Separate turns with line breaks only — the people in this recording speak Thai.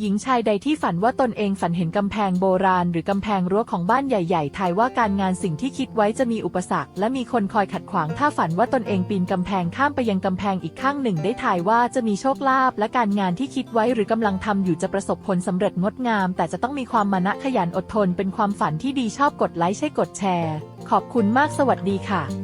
หญิงชายใดที่ฝันว่าตนเองฝันเห็นกำแพงโบราณ หรือกำแพงรั้วของบ้านใหญ่ ๆ ทายว่าการงานสิ่งที่คิดไว้จะมีอุปสรรค และมีคนคอยขัดขวาง ถ้าฝันว่าตนเองปีนกำแพงข้ามไปยังกำแพงอีกข้างหนึ่ง ได้ทายว่าจะมีโชคลาภและการงานที่คิดไว้หรือกำลังทำอยู่จะประสบผลสำเร็จงดงาม แต่จะต้องมีความมานะขยันอดทน เป็นความฝันที่ดีชอบกดไลค์ใช่กดแชร์ ขอบคุณมากสวัสดีค่ะ